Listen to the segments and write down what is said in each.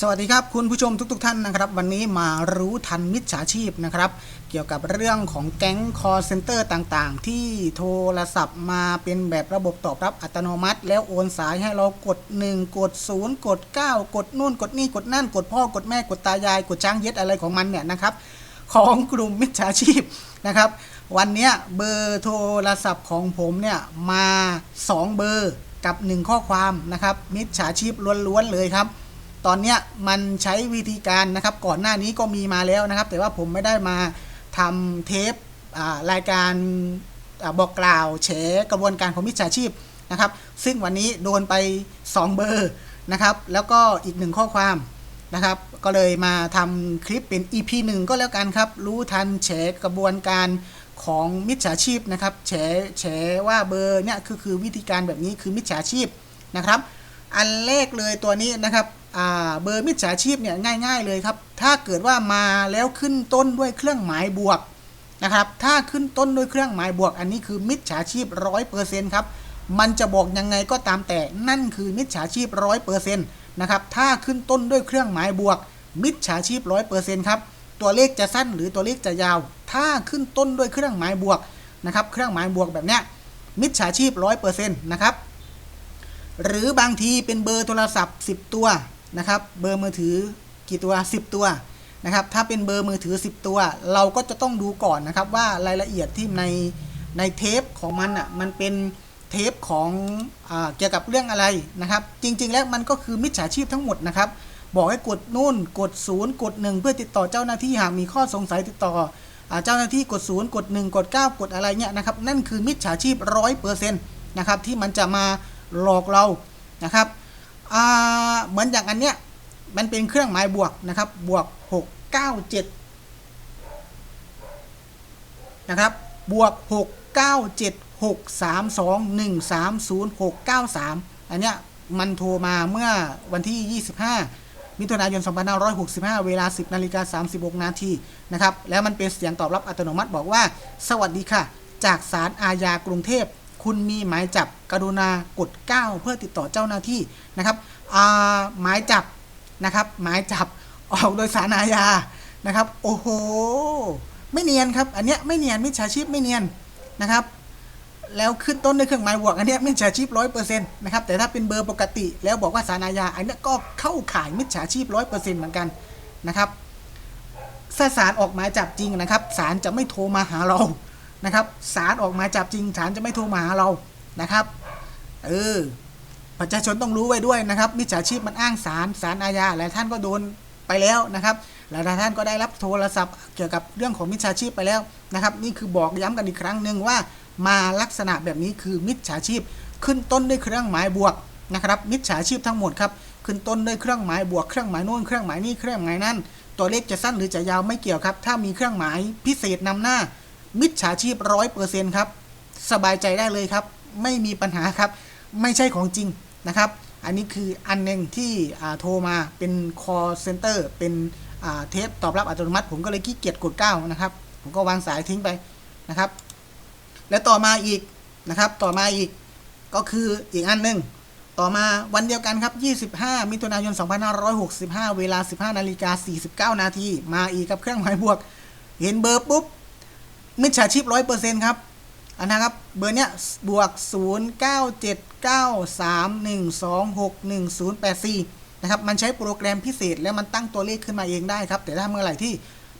สวัสดีครับคุณผู้ชมทุกๆท่านนะครับ วันนี้มารู้ทันมิจฉาชีพนะครับ เกี่ยวกับเรื่องของแก๊งคอร์เซนเตอร์ต่างๆ ที่โทรศัพท์มาเป็นแบบระบบตอบรับอัตโนมัติ แล้วโอนสายให้เรากด 1 กด 0 กด 9 กดนู่น กดนี่กดนั่น กดพ่อกดแม่กดตายาย กดช้างเย็ดอะไรของมันเนี่ยนะครับ ของกลุ่มมิจฉาชีพนะครับ วันนี้เบอร์โทรศัพท์ของผมเนี่ยมา 2 เบอร์กับ 1 ข้อความนะครับมิจฉาชีพล้วนๆเลยครับ ตอนเนี้ยมันใช้วิธีการนะครับก่อนหน้านี้ก็มีมาแล้วนะครับ แต่ว่าผมไม่ได้มาทำเทปรายการอบอกกล่าวแฉกระบวนการของมิจฉาชีพนะครับ ซึ่งวันนี้โดนไป 2 เบอร์นะครับ แล้วก็อีกหนึ่งข้อความนะครับ ก็เลยมาทำคลิปเป็น EP 1 ก็แล้วกันครับ รู้ทันแฉกระบวนการของมิจฉาชีพนะครับแฉแฉว่าเบอร์เนี่ยคือคือวิธีการแบบนี้คือมิจฉาชีพนะครับ อันแรกเลยตัวนี้นะครับเบอร์มิจฉาชีพเนี่ยง่าย ๆ เลยครับ ถ้าเกิดว่ามาแล้วขึ้นต้นด้วยเครื่องหมายบวกนะครับ ถ้าขึ้นต้นด้วยเครื่องหมายบวก อันนี้คือมิจฉาชีพร้อยเปอร์เซ็นต์ครับ มันจะบอกยังไงก็ตามแต่นั่นคือมิจฉาชีพร้อยเปอร์เซ็นต์นะครับ ถ้าขึ้นต้นด้วยเครื่องหมายบวก มิจฉาชีพร้อยเปอร์เซ็นต์ครับ ตัวเลขจะสั้นหรือตัวเลขจะยาว ถ้าขึ้นต้นด้วยเครื่องหมายบวกนะครับ เครื่องหมายบวกแบบเนี้ยมิจฉาชีพร้อยเปอร์เซ็นต์นะครับ หรือบางทีเป็นเบอร์โทรศัพท์ 10 ตัวนะครับ เบอร์มือถือกี่ตัว 10 ตัวนะครับ ถ้าเป็นเบอร์มือถือ 10 ตัว เราก็จะต้องดูก่อนนะครับว่ารายละเอียดที่ในในเทปของมันอะมันเป็นเทปของอเกี่ยวกับเรื่องอะไรนะครับ จริง ๆ แล้วมันก็คือมิจฉาชีพทั้งหมดนะครับ บอกให้กดนู่นกดศูนย์กด 1 เพื่อติดต่อเจ้าหน้าที่หากมีข้อสงสัยติดต่อเจ้าหน้าที่กดศูนย์กด 1 กด 9 กดอะไรเนี่ยนะครับ นั่นคือมิจฉาชีพร้อยเปอร์เซ็นต์นะครับที่มันจะมา หลอกเรานะครับเหมือนอย่างอันเนี้ยมันเป็นเครื่องหมายบวกนะครับบวก 6 9 7นะครับบวก 6 9 7 6 3 2 1 3 0 6 9 3 อันเนี้ยมันโทรมาเมื่อวันที่ 25 มิถุนายน 2565 เวลา 10นาฬิกา36 นาทีนะครับแล้วมันเป็นเสียงตอบรับอัตโนมัติบอกว่า สวัสดีค่ะ จากศาลอาญากรุงเทพ คุณมีหมายจับกรุณากด 9 เพื่อติดต่อเจ้าหน้าที่นะครับหมายจับนะครับหมายจับออกโดยศาลอาญานะครับ โอ้โห ไม่เนียนครับ อันเนี้ยไม่เนียนมิจฉาชีพไม่เนียนนะครับ แล้วขึ้นต้นด้วยเครื่องหมายบวกอันเนี้ยมิจฉาชีพร้อยเปอร์เซ็นต์นะครับ แต่ถ้าเป็นเบอร์ปกติแล้วบอกว่าสารอาญาอันเนี้ยก็เข้าข่ายมิจฉาชีพร้อยเปอร์เซ็นต์เหมือนกันนะครับถ้าศาลออกหมายจับจริงนะครับศาลจะไม่โทรมาหาเรา นะครับศาลออกมาจับจริงศาลจะไม่โทรมาหาเรานะครับเออประชาชนต้องรู้ไว้ด้วยนะครับมิจฉาชีพมันอ้างศาลศาลอาญาหลายท่านก็โดนไปแล้วนะครับหลายท่านก็ได้รับโทรศัพท์เกี่ยวกับเรื่องของมิจฉาชีพไปแล้วนะครับ นี่คือบอกย้ำกันอีกครั้งหนึ่งว่า มาลักษณะแบบนี้คือมิจฉาชีพ ขึ้นต้นด้วยเครื่องหมายบวกนะครับมิจฉาชีพทั้งหมดครับขึ้นต้นด้วยเครื่องหมายบวกเครื่องหมายโน้นเครื่องหมายนี่เครื่องหมายนั่นตัวเลขจะสั้นหรือจะยาวไม่เกี่ยวครับ ถ้ามีเครื่องหมายพิเศษนำหน้า มิจฉาชีพร้อยเปอร์เซ็นต์ครับ สบายใจได้เลยครับ ไม่มีปัญหาครับ ไม่ใช่ของจริงนะครับ อันนี้คืออันหนึ่งที่โทรมาเป็น call center เป็นเทปตอบรับอัตโนมัติ ผมก็เลยขี้เกียจกดเก้านะครับ ผมก็วางสายทิ้งไปนะครับ และต่อมาอีกนะครับ ต่อมาอีกก็คืออีกอันหนึ่งต่อมาวันเดียวกันครับ 25 มิถุนายน 2565 เวลา 15 นาฬิกา 49 นาที มาอีกกับเครื่องหมายบวก เห็นเบอร์ปุ๊บ มิจฉาชีพ100%ครับอันนะครับ เบอร์เนี้ยบวก 097931261084 นะครับ มันใช้โปรแกรมพิเศษแล้วมันตั้งตัวเลขขึ้นมาเองได้ครับ แต่ถ้าเมื่อไหร่ที่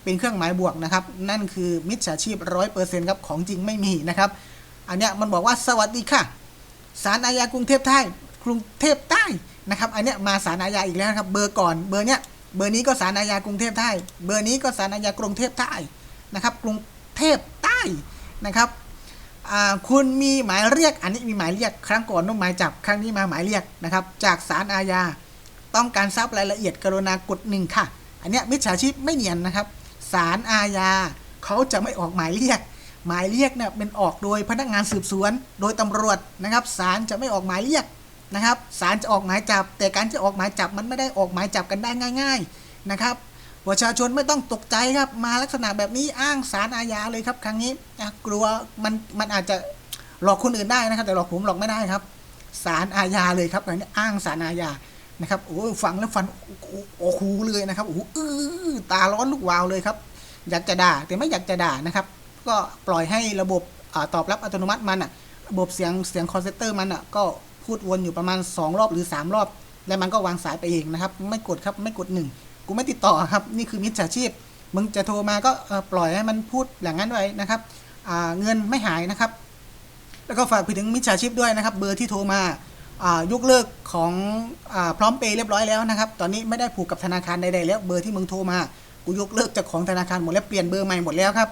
เป็นเครื่องหมายบวกนะครับ นั่นคือมิจฉาชีพ 100%ครับ ของจริงไม่มีนะครับ อันเนี้ยมันบอกว่าสวัสดีค่ะศาลอาญากรุงเทพใต้กรุงเทพใต้นะครับ อันเนี้ยมาศาลอาญาอีกแล้วครับ เบอร์ก่อน เบอร์เนี้ย เบอร์นี้ก็ศาลอาญากรุงเทพใต้ เบอร์นี้ก็ศาลอาญากรุงเทพใต้นะครับ กรุง เทพใต้นะครับคุณมีหมายเรียกอันนี้มีหมายเรียกครั้งก่อนต้องหมายจับครั้งนี้มาหมายเรียกนะครับ จากศาลอาญาต้องการทราบรายละเอียดกรุณากดหนึ่งค่ะ อันเนี้ยมิจฉาชีพไม่เนียนนะครับศาลอาญาเขาจะไม่ออกหมายเรียก หมายเรียกเนี่ยเป็นออกโดยพนักงานสืบสวน โดยตำรวจนะครับศาลจะไม่ออกหมายเรียกนะครับศาลจะออกหมายจับ แต่การจะออกหมายจับมันไม่ได้ออกหมายจับกันได้ง่าย ๆนะครับ ประชาชนไม่ต้องตกใจครับ มาลักษณะแบบนี้อ้างศาลอาญาเลยครับครั้งนี้กลัวมันมันอาจจะหลอกคนอื่นได้นะครับ แต่หลอกผมหลอกไม่ได้ครับศาลอาญาเลยครับอันนี้อ้างศาลอาญานะครับโอ้ฟังแล้วฟันโอ้คูเลยนะครับโอ้โหอื้อตาร้อนลูกวาวเลยครับอยากจะด่าแต่ไม่อยากจะด่านะครับ ก็ปล่อยให้ระบบอตอบรับอัตโนมัติมันอะระบบเสียงเสียงคอนเซนเตอร์มันอะก็พูดวนอยู่ประมาณ 2 รอบหรือ 3 รอบ แล้วมันก็วางสายไปเองนะครับ ไม่กดครับไม่กดหนึ่ง กูไม่ติดต่อครับ นี่คือมิจฉาชีพ มึงจะโทรมาก็ปล่อยให้มันพูดอย่างนั้นไว้นะครับเงินไม่หายนะครับ แล้วก็ฝากไปถึงมิจฉาชีพด้วยนะครับ เบอร์ที่โทรมายกเลิกของอพร้อมเปย์เรียบร้อยแล้วนะครับ ตอนนี้ไม่ได้ผูกกับธนาคารใดๆแล้วเบอร์ที่มึงโทรมากูยกเลิกจากของธนาคารหมดแล้วเปลี่ยนเบอร์ใหม่หมดแล้วครับ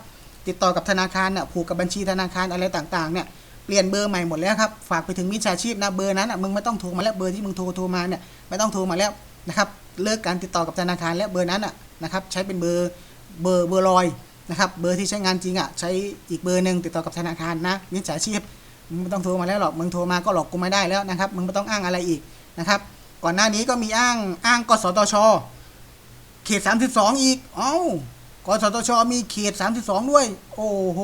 ติดต่อกับธนาคารน่ะผูกกับบัญชีธนาคารอะไรต่างๆเนี่ยเปลี่ยนเบอร์ใหม่หมดแล้วครับฝากไปถึงมิจฉาชีพนะเบอร์นั้นอะมึงไม่ต้องโทรมาแล้วเบอร์ที่มึงโทรโทรมาเนี่ยไม่ต้องโทรมาแล้วนะครับ เลิกการติดต่อกับธนาคารแล้วเบอร์นั้นอะนะครับใช้เป็นเบอร์เบอร์เบอร์ลอยนะครับเบอร์ที่ใช้งานจริงอะใช้อีกเบอร์หนึ่งติดต่อกับธนาคารนะมิจฉาชีพมึงไม่ต้องโทรมาแล้วหรอกมึงโทรมาก็หลอกกูไม่ได้แล้วนะครับมึงไม่ต้องอ้างอะไรอีกนะครับก่อนหน้านี้ก็มีอ้างอ้างกสทช เขต 32 อีก เอ้ากสทช มีเขต 32 ด้วย โอ้โห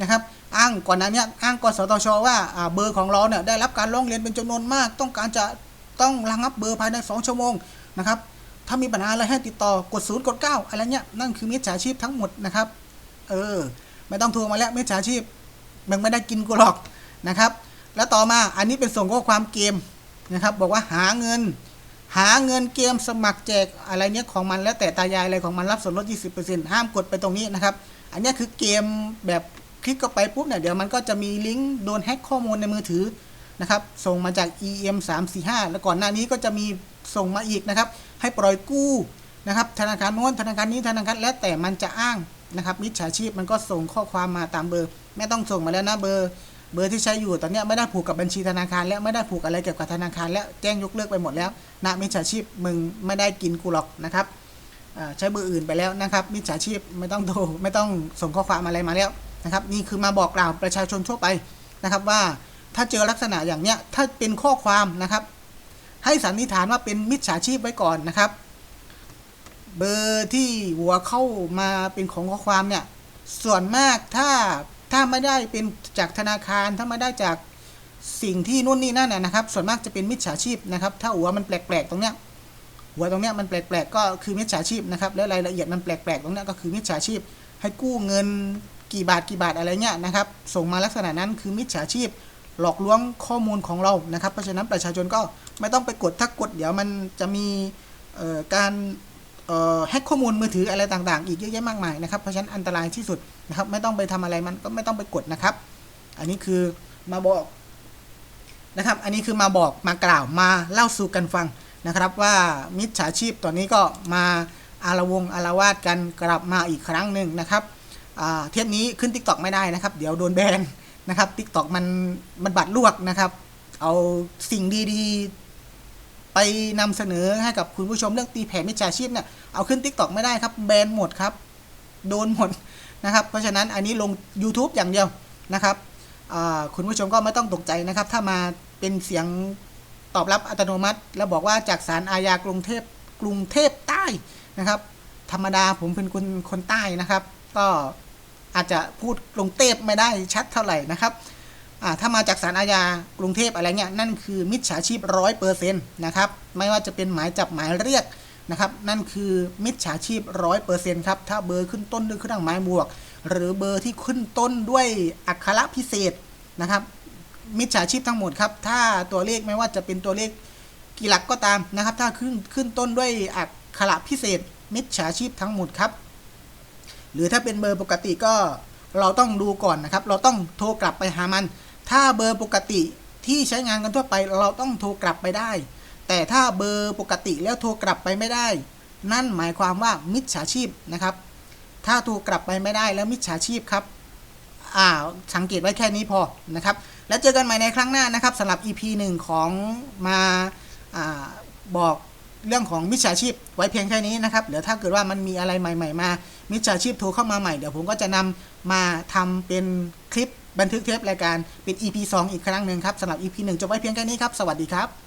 นะครับ อ้างก่อนหน้าเนี้ยอ้างกสทช ว่าเบอร์ของเราเนี่ยได้รับการร้องเรียนเป็นจำนวนมาก ต้องการจะ ต้องระงับเบอร์ภายใน 2 ชั่วโมงนะครับถ้ามีปัญหาอะไรให้ติดต่อกด0กด 9 อะไรเงี้ยนั่นคือมิจฉาชีพทั้งหมดนะครับเออไม่ต้องโทรมาแล้วมิจฉาชีพมึงไม่ได้กินกูหรอกนะครับ แล้วต่อมาอันนี้เป็นส่งข้อความเกมนะครับ บอกว่าหาเงิน หาเงินเกมสมัครแจกอะไรเนี้ยของมันแล้วแต่ตายายอะไรของมันรับส่วนลด 20%ห้ามกดไปตรงนี้นะครับ อันเนี้ยคือเกมแบบคลิกเข้าไปปุ๊บเนี่ยเดี๋ยวมันก็จะมีลิงก์โดนแฮ็กข้อมูลในมือถือ นะครับส่งมาจาก EM 3 4 5แล้วก่อนหน้านี้ก็จะมีส่งมาอีกนะครับให้ปล่อยกู้นะครับธนาคารโน้นธนาคารนี้ธนาคารแล้วแต่มันจะอ้างนะครับมิจฉาชีพมันก็ส่งข้อความมาตามเบอร์ ไม่ต้องส่งมาแล้วนะเบอร์ เบอร์ที่ใช้อยู่ตอนนี้ไม่ได้ผูกกับบัญชีธนาคาร แล้วไม่ได้ผูกอะไรเกี่ยวกับธนาคารแล้วแจ้งยกเลิกไปหมดแล้วนะมิจฉาชีพมึงไม่ได้กินกูหรอกนะครับใช้เบอร์อื่นไปแล้วนะครับมิจฉาชีพไม่ต้องโทรไม่ต้องส่งข้อความอะไรมาแล้วนะครับนี่คือมาบอกกล่าวประชาชนทั่วไปนะครับว่า ถ้าเจอลักษณะอย่างเนี้ยถ้าเป็นข้อความนะครับ ให้สันนิษฐานว่าเป็นมิจฉาชีพไว้ก่อนนะครับ เบอร์ที่หัวเข้ามาเป็นของข้อความเนี่ยส่วนมากถ้าถ้าไม่ได้เป็นจากธนาคารถ้าไม่ได้จากสิ่งที่นู่นนี่นั่นนะครับ ส่วนมากจะเป็นมิจฉาชีพนะครับ ถ้าหัวมันแปลกๆตรงเนี้ยหัวตรงเนี้ยมันแปลกๆก็คือมิจฉาชีพนะครับแล้วรายละเอียดมันแปลกๆตรงเนี้ยก็คือมิจฉาชีพ ให้กู้เงินกี่บาทกี่บาทอะไรเงี้ยนะครับ ส่งมาลักษณะนั้นคือมิจฉาชีพ หลอกลวงข้อมูลของเรานะครับ เพราะฉะนั้นประชาชนก็ไม่ต้องไปกดถ้ากดเดี๋ยวมันจะมีการแฮกข้อมูลมือถืออะไรต่างๆ อีกเยอะแยะมากมายนะครับ เพราะฉะนั้นอันตรายที่สุดนะครับไม่ต้องไปทำอะไรมันก็ไม่ต้องไปกดนะครับ อันนี้คือมาบอกนะครับ อันนี้คือมาบอกมากล่าวมาเล่าสู่กันฟังนะครับ ว่ามิจฉาชีพตอนนี้ก็มาอารวงอารวาสกันกลับมาอีกครั้งหนึ่งนะครับเทปนี้ขึ้น t ิ k t o k ไม่ได้นะครับ เดี๋ยวโดนแบน นะครับ t ิ k t o k มันมันบัดลวกนะครับ เอาสิ่งดีๆ ไปนำเสนอให้กับคุณผู้ชมเรื่องตีแผ่มิจฉาชีพเนี่ยเอาขึ้น t ิ k t o k ไม่ได้ครับ แบนหมดครับ โดนหมดนะครับ เพราะฉะนั้นอันนี้ลง YouTube อย่างเดียวนะครับคุณผู้ชมก็ไม่ต้องตกใจนะครับ ถ้ามาเป็นเสียงตอบรับอัตโนมัติ แล้วบอกว่าจากสารอาญากรุงเทพกรุงเทพใต้นะครับ ธรรมดาผมเป็นคนคนใต้นะครับ ก็ อาจจะพูดกรุงเทพไม่ได้ชัดเท่าไหร่นะครับถ้ามาจากสารอาญากรุงเทพอะไรเงี้ยนั่นคือมิจฉาชีพร้อยเปอร์เซ็นต์นะครับไม่ว่าจะเป็นหมายจับหมายเรียกนะครับนั่นคือมิจฉาชีพร้อยเปอร์เซ็นต์ครับถ้าเบอร์ขึ้นต้นด้วยเครื่องหมายบวก หรือเบอร์ที่ขึ้นต้นด้วยอักขระพิเศษนะครับมิจฉาชีพทั้งหมดครับถ้าตัวเลขไม่ว่าจะเป็นตัวเลขกี่หลักก็ตามนะครับ ถ้าขึ้นขึ้นต้นด้วยอักขระพิเศษ มิจฉาชีพทั้งหมดครับ หรือถ้าเป็นเบอร์ปกติก็เราต้องดูก่อนนะครับ เราต้องโทรกลับไปหามัน ถ้าเบอร์ปกติที่ใช้งานกันทั่วไป เราต้องโทรกลับไปได้ แต่ถ้าเบอร์ปกติแล้วโทรกลับไปไม่ได้ นั่นหมายความว่ามิจฉาชีพนะครับ ถ้าโทรกลับไปไม่ได้แล้วมิจฉาชีพครับอ่าสังเกตไว้แค่นี้พอนะครับ แล้วเจอกันใหม่ในครั้งหน้านะครับสำหรับ EP หนึ่งของมาอาบอก เรื่องของมิจฉาชีพไว้เพียงแค่นี้นะครับเดี๋ยวถ้าเกิดว่ามันมีอะไรใหม่ ๆ มา มิจฉาชีพโทรเข้ามาใหม่เดี๋ยวผมก็จะนำมาทำเป็นคลิปบันทึกเทปรายการเป็น EP 2 อีกครั้งหนึ่งครับสำหรับ EP 1จบไว้เพียงแค่นี้ครับ สวัสดีครับ